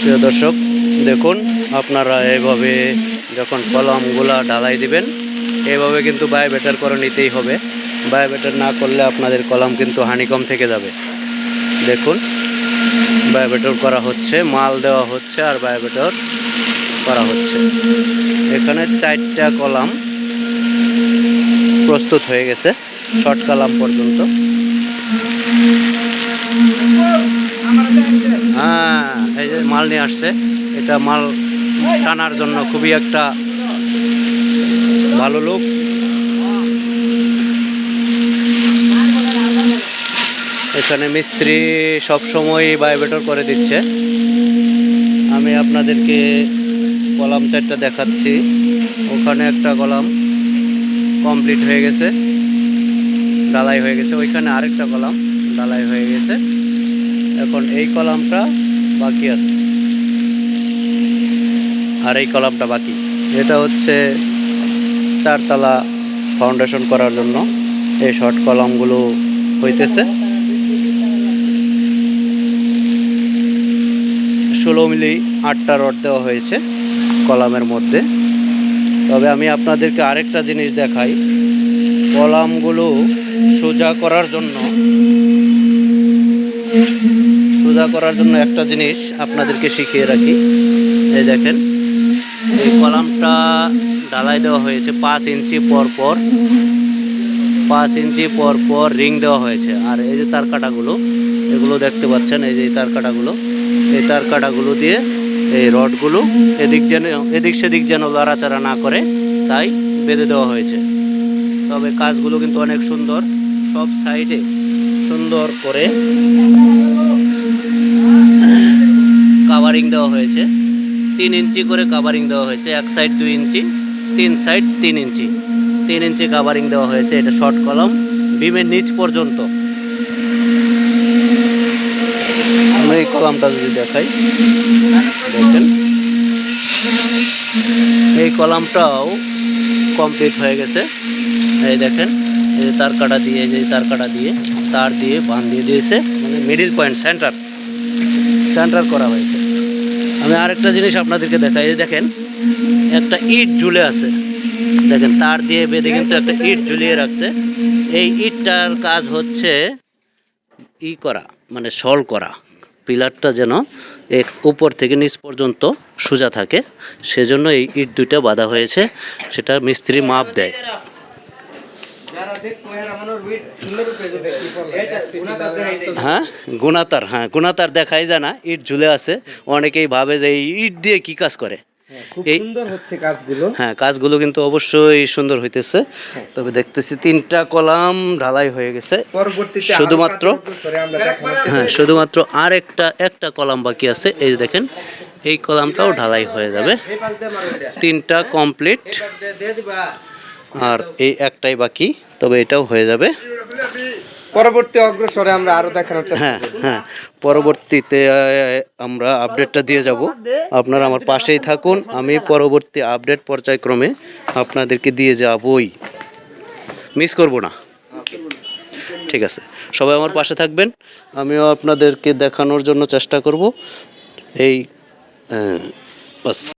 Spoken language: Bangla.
প্রিয় দর্শক, দেখুন আপনারা এভাবে যখন কলমগুলা ডালাই দিবেন, এভাবে কিন্তু বায়োবেটার করে নিতেই হবে। বায়োবেটার না করলে আপনাদের কলম কিন্তু হানিকম থেকে যাবে। দেখুন বায়োবেটর করা হচ্ছে, মাল দেওয়া হচ্ছে আর বায়োবেটর করা হচ্ছে। এখানে চারটা কলাম প্রস্তুত হয়ে গেছে, শর্ট কালাম পর্যন্ত হ্যাঁ এই যে মাল নিয়ে আসছে, এটা মাল টানার জন্য খুবই একটা ভালো লোক। এখানে মিস্ত্রি সবসময় বায়োবেটর করে দিচ্ছে। আমি আপনাদেরকে কলাম চারটা দেখাচ্ছি। ওখানে একটা কলাম কমপ্লিট হয়ে গেছে ডালাই হয়ে গেছে। ওইখানে আরেকটা কলাম ডালাই হয়ে গেছে। এখন এই কলামটা বাকি আছে। আর এই কলামটা বাকি। এটা হচ্ছে চারতলা ফাউন্ডেশন করার জন্য। এই শর্ট কলামগুলো হইতেছে। ষোলো মিলি আটটা রড দেওয়া হয়েছে কলামের মধ্যে। তবে আমি আপনাদেরকে আরেকটা জিনিস দেখাই। কলামগুলো সোজা করার জন্য সোজা করার জন্য একটা জিনিস আপনাদেরকে শিখিয়ে রাখি। এই দেখেন, এই কলামটা ডালাই দেওয়া হয়েছে পাঁচ ইঞ্চি পর পর, পাঁচ ইঞ্চি পর পর রিং দেওয়া হয়েছে। আর এই যে তার কাটাগুলো, এগুলো দেখতে পাচ্ছেন, এই যে তার কাটাগুলো, এই তার কাটাগুলো দিয়ে এই রডগুলো এদিক যেন, এদিক সেদিক যেন লড়াচাড়া না করে, তাই বেঁধে দেওয়া হয়েছে। তবে কাজগুলো কিন্তু অনেক সুন্দর, সব সাইডে সুন্দর করে কাভারিং দেওয়া হয়েছে। তিন ইঞ্চি করে কাভারিং দেওয়া হয়েছে। এক সাইড দুই ইঞ্চি, তিন সাইড তিন ইঞ্চি। তিন ইঞ্চি কাভারিং দেওয়া হয়েছে এটা শর্ট কলম বিমের নিচ পর্যন্ত। আমরা এই কলামটা যদি দেখাই, দেখেন। এই কলামটাও কমপ্লিট হয়ে গেছে। এই দেখেন, এই তার কাটা দিয়ে যে তার কাটা দিয়ে, তার দিয়ে বান দিয়ে দিয়েছে। মানে মিডিল পয়েন্ট সেন্টার সেন্টার করা হয়েছে। আমি আরেকটা জিনিস আপনাদেরকে দেখাই দেখেন, একটা ইট ঝুলে আছে। দেখেন, তার দিয়ে বেঁধে কিন্তু একটা ইট ঝুলিয়ে রাখছে। এই ইটটার কাজ হচ্ছে ই করা মানে সল করা। পিলারটা যেন এক উপর থেকে নিচ পর্যন্ত সোজা থাকে। সেজন্য এই ইট দুইটা বাঁধা হয়েছে। সেটা মিস্ত্রি মাপ দেয়। হ্যাঁ গুণাতার হ্যাঁ গুণাতার দেখাই যায় না ইট ঝুলে আছে। অনেকেই ভাবে যে ইট দিয়ে কি কাজ করে? সুন্দর হচ্ছে কাজগুলো। হ্যাঁ কাজগুলো কিন্তু অবশ্যই সুন্দর হইতেছে। তবে দেখতেছি তিনটা কলাম ঢালাই হয়ে গেছে। শুধুমাত্র হ্যাঁ শুধুমাত্র আর একটা একটা কলাম বাকি আছে। এই যে দেখেন এই কলামটাও ঢালাই হয়ে যাবে। তিনটা কমপ্লিট আর এই একটাই বাকি। তবে এটাও হয়ে যাবে। পরবর্তী অগ্রসরে আমরা আরও দেখানোর চেষ্টা হ্যাঁ হ্যাঁ। পরবর্তীতে আমরা আপডেটটা দিয়ে যাব। আপনারা আমার পাশেই থাকুন। আমি পরবর্তী আপডেট পর্যায়ক্রমে আপনাদেরকে দিয়ে যাবই। মিস করব না। ঠিক আছে। সবাই আমার পাশে থাকবেন। আমিও আপনাদেরকে দেখানোর জন্য চেষ্টা করব। এই বাস।